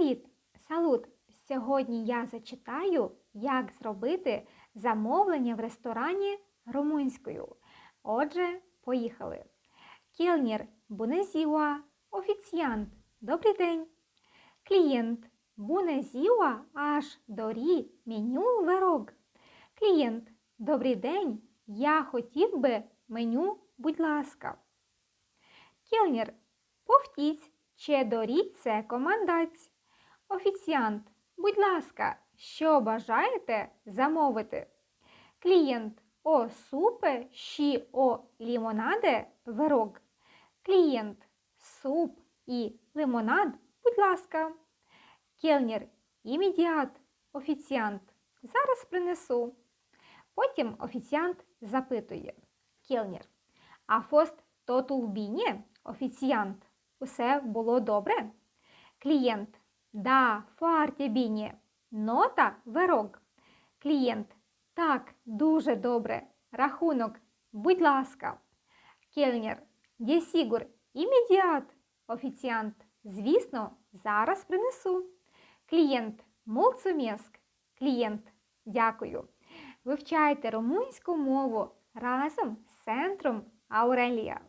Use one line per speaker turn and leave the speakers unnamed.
Привіт! Салут! Сьогодні я зачитаю, як зробити замовлення в ресторані румунською. Отже, поїхали. Bună ziua! Офіціант, добрий день. Клієнт, ziua! Aș dori меню rog. Клієнт, добрий день. Я хотів би меню, будь ласка. Кельнер, повтіть, чи доріть це командаць. Офіціант, будь ласка, що бажаєте замовити? Клієнт, о супе, щі о лімонаде, вирок. Клієнт, суп і лимонад, будь ласка. Кельнер, імедіат, офіціант, зараз принесу. Потім офіціант запитує. Кельнер, а фост тотул біні, офіціант, усе було добре? Клієнт, да, фарте біні, нота вирок. Клієнт, так, дуже добре. Рахунок, будь ласка. Кельнер, дєсігур, імедіат. Офіціант, звісно, зараз принесу. Клієнт, молцумєск. Клієнт, дякую. Вивчайте румунську мову разом з центром Аурелія.